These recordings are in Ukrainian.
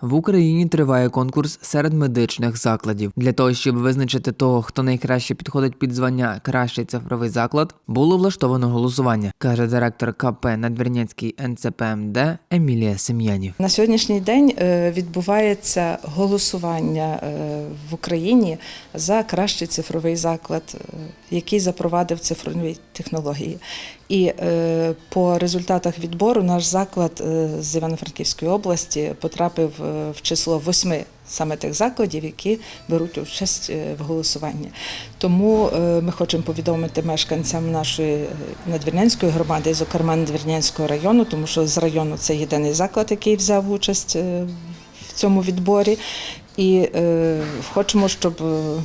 В Україні триває конкурс серед медичних закладів. Для того, щоб визначити того, хто найкраще підходить під звання Кращий цифровий заклад, було влаштовано голосування, каже директор КП Надвірнянський НЦПМД Емілія Сем'янів. На сьогоднішній день е, відбувається голосування е, в Україні за кращий цифровий заклад, е, який запровадив цифрові технології. І по результатах відбору наш заклад з Івано-Франківської області потрапив в число восьми саме тих закладів, які беруть участь е, в голосуванні. Тому е, ми хочемо повідомити мешканцям нашої е, надвірнянської громади, зокрема Надвірнянського району, тому що з району це єдиний заклад, який взяв участь е, в цьому відборі. І е, хочемо, щоб е,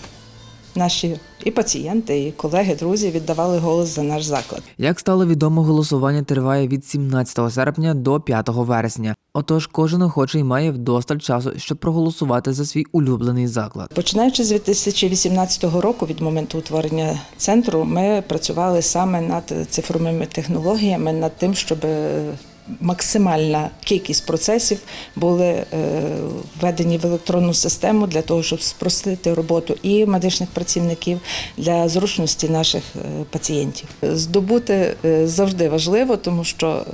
наші і пацієнти, і колеги, друзі віддавали голос за наш заклад. Як стало відомо, голосування триває від 17 серпня до 5 вересня. Отож, кожен охочий має вдосталь часу, щоб проголосувати за свій улюблений заклад. Починаючи з 2018 року, від моменту утворення центру, ми працювали саме над цифровими технологіями, над тим, щоб е, максимальна кількість процесів були е, введені в електронну систему для того, щоб спростити роботу і медичних працівників для зручності наших е, пацієнтів. Здобути е, завжди важливо, тому що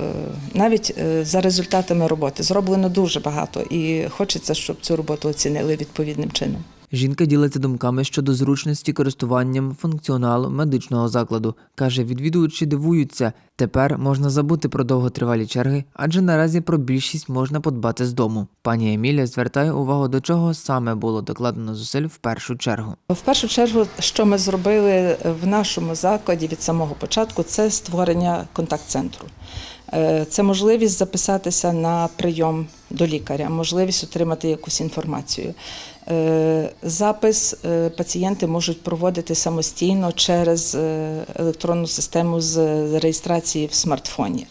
навіть за результатами роботи зроблено дуже багато, і хочеться, щоб цю роботу оцінили відповідним чином. Жінка ділиться думками щодо зручності користуванням функціоналу медичного закладу. Каже, відвідувачі дивуються. Тепер можна забути про довготривалі черги, адже наразі про більшість можна подбати з дому. Пані Емілія звертає увагу до чого саме було докладено зусиль в першу чергу. В першу чергу, що ми зробили в нашому закладі від самого початку, це створення контакт-центру. Е, Це можливість записатися на прийом до лікаря, можливість отримати якусь інформацію. Е, Запис е, пацієнти можуть проводити самостійно через електронну систему з реєстрації в смартфоні.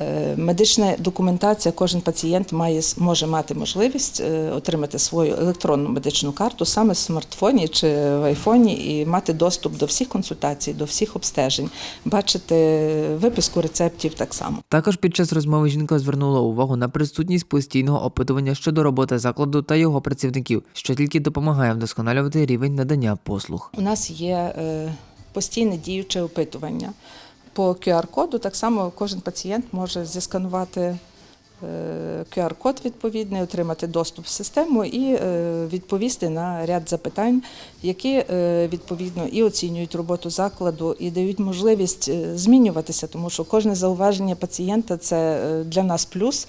Е, Медична документація, кожен пацієнт має може мати можливість е, отримати свою електронну медичну карту саме в смартфоні чи в айфоні і мати доступ до всіх консультацій, до всіх обстежень, бачити виписку рецептів так само. Також під час розмови жінка звернула увагу на присутність постійного опитування щодо роботи закладу та його працівників, що тільки допомагає вдосконалювати рівень надання послуг. У нас є е, постійне діюче опитування. По QR-коду так само кожен пацієнт може зісканувати е, QR-код відповідний, отримати доступ в систему і е, відповісти на ряд запитань, які е, відповідно і оцінюють роботу закладу, і дають можливість змінюватися, тому що кожне зауваження пацієнта це для нас плюс,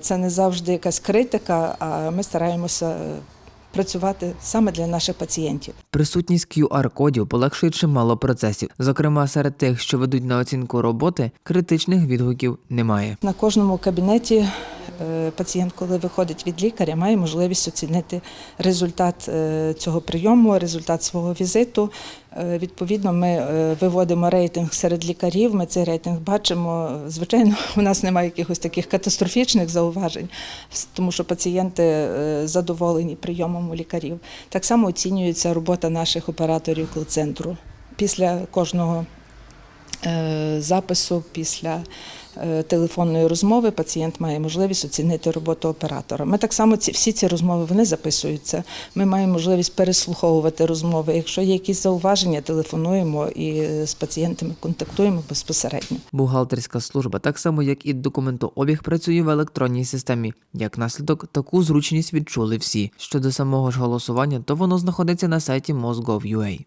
це не завжди якась критика, а ми стараємося. Працювати саме для наших пацієнтів. Присутність QR-кодів полегшує чимало процесів. Зокрема, серед тих, що ведуть на оцінку роботи, критичних відгуків немає. На кожному кабінеті пацієнт, коли виходить від лікаря, має можливість оцінити результат е, цього прийому, результат свого візиту. Е, Відповідно, ми е, виводимо рейтинг серед лікарів. Ми цей рейтинг бачимо. Звичайно, у нас немає якихось таких катастрофічних зауважень, тому що пацієнти е, задоволені прийомом у лікарів. Так само оцінюється робота наших операторів кол-центру після кожного е, запису після е, телефонної розмови пацієнт має можливість оцінити роботу оператора. Ми так само ці всі ці розмови вони записуються. Ми маємо можливість переслуховувати розмови. Якщо є якісь зауваження, телефонуємо і з пацієнтами контактуємо безпосередньо. Бухгалтерська служба, так само як і документообіг, працює в електронній системі. Як наслідок, таку зручність відчули всі. Щодо самого ж голосування, то воно знаходиться на сайті Mosgov.ua.